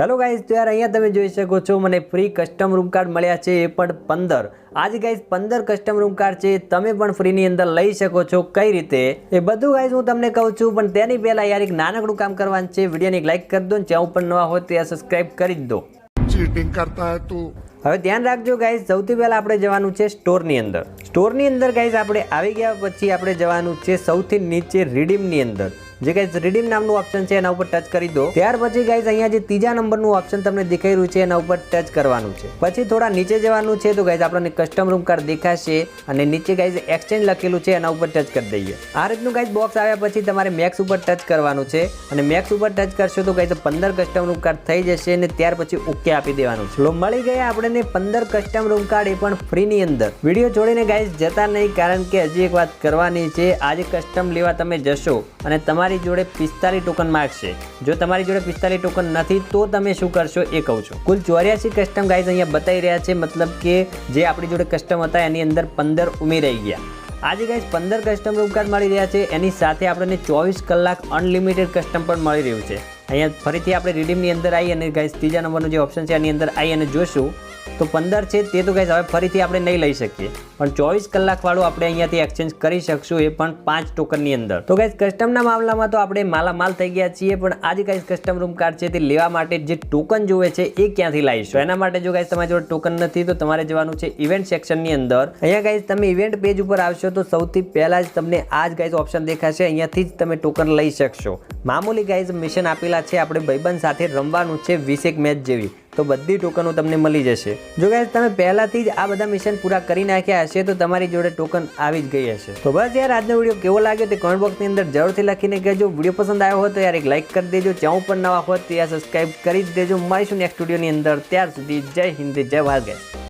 Hello guys તો યાર અહીંયા તમે જોઈ શકો છો મને ફ્રી કસ્ટમ રૂમ કાર્ડ મળ્યા છે એ પણ પંદર. આજ ગાઈઝ પંદર કસ્ટમ રૂમ કાર્ડ છે તમે પણ ફ્રીની અંદર લઈ શકો છો. કઈ રીતે? એ બધું ગાઈઝ હું તમને કહું છું પણ તેની પહેલાં યાર એક નાનકડું કામ કરવાનું છે. વિડીયોને એક લાઇક કરી દો ને ચેનલ પર નવા હોય તો યાર કરી જ દો. ચીટિંગ કરતા તું. હવે ધ્યાન રાખજો ગાઈઝ સૌથી પહેલાં આપણે જવાનું છે સ્ટોરની અંદર. સ્ટોરની અંદર ગાઈઝ આપણે આવી ગયા પછી આપણે જવાનું છે સૌથી નીચે રીડીમની અંદર. જે ગાઈઝ રીડીમ નામનું ઓપ્શન છે, એના ઉપર ટચ કરી દો. ત્યાર પછી ગાઈઝ અહીંયા જે ત્રીજા નંબરનું ઓપ્શન તમને દેખાઈ રહ્યું છે, એના ઉપર ટચ કરવાનું છે. પછી થોડા નીચે જવાનું છે, તો ગાઈઝ આપણને કસ્ટમ રૂમ કાર્ડ દેખાશે અને નીચે ગાઈઝ એક્સચેન્જ લખેલું છે, એના ઉપર ટચ કરી દઈએ. આ રીતનું ગાઈઝ બોક્સ આવ્યા પછી તમારે મેક્સ ઉપર ટચ કરવાનું છે. અને મેક્સ ઉપર ટચ કરશો તો ગાઈઝ પંદર કસ્ટમ રૂમ કાર્ડ થઈ જશે અને ત્યાર પછી ઓકે આપી દેવાનું છે. મળી ગયા આપણને પંદર કસ્ટમ રૂમ કાર્ડ એ પણ ફ્રીની અંદર. વીડિયો છોડીને ગાઈઝ જતા નહીં, કારણ કે હજી એક વાત કરવાની છે. આજે કસ્ટમ લેવા તમે જશો અને તમારી જોડે પિસ્તાલીસ ટોકન માગશે જો તમારી જોડે પિસ્તાલીસ ટોકન નથી, તો તમે શું કરશો એ કહું છું. કુલ ચોર્યાસી કસ્ટમ ગાઈઝ અહીંયા બતાવી રહ્યા છે, મતલબ કે જે આપણી જોડે કસ્ટમ હતા, એની અંદર પંદર ઉમેરાઈ ગયા. આજે ગાઈઝ પંદર કસ્ટમ રૂમ મળી રહ્યા છે, એની સાથે આપણને ચોવીસ કલાક અનલિમિટેડ કસ્ટમ પણ મળી રહ્યું છે. અહીંયા ફરીથી આપણે રીડીમની અંદર આવી અને ગાઈઝ ત્રીજા નંબરનું જે ઓપ્શન છે, એની અંદર આવી અને જોશું. તો પંદર છે તે તો ગાઈઝ હવે ફરીથી આપણે નહીં લઈ શકીએ. પણ ચોવીસ કલાકવાળું આપણે અહીંયાથી એક્સચેન્જ કરી શકશું એ પણ પાંચ ટોકનની અંદર. તો ગાઈઝ કસ્ટમના મામલામાં તો આપણે માલામાલ થઈ ગયા છીએ, પણ આજે ગાઈઝ કસ્ટમ રૂમ કાર્ડ છે તે લેવા માટે જે ટોકન જોવે છે એ ક્યાંથી લાવીશું? એના માટે જો ગાઈઝ તમારી જોડે ટોકન નથી, તો તમારે જવાનું છે ઇવેન્ટ સેક્શનની અંદર. અહીંયા ગાઈઝ તમે ઇવેન્ટ પેજ ઉપર આવશો તો સૌથી પહેલાં જ તમને આ જ ગાઈઝ ઓપ્શન દેખાશે. અહીંયાથી જ તમે ટોકન લઈ શકશો. મામૂલી ગાઈઝ મિશન આપેલા છે, આપણે ભાઈબંધ સાથે રમવાનું છે વીસેક મેચ જેવી. તો બધી ટોકનો તમને મળી જશે. જો ગાઈઝ તમે પહેલાથી જ આ બધા મિશન પૂરા કરી નાખ્યા હશે, તો તમારી જોડે ટોકન આવી જ ગઈ હશે. તો બસ યાર, આજનો વીડિયો કેવો લાગ્યો તે કોમેન્ટ બોક્સની અંદર જરૂરથી લખીને કહેજો. વીડિયો પસંદ આવ્યો હોય તો યાર એક લાઇક કરી દેજો. જ્યાં પણ નવા હોય તો યાર સબસ્ક્રાઈબ કરી જ દેજો. મળીશું નેક્સ્ટ વિડીયોની અંદર. ત્યાર સુધી જય હિન્દ, જય ભારત. guys.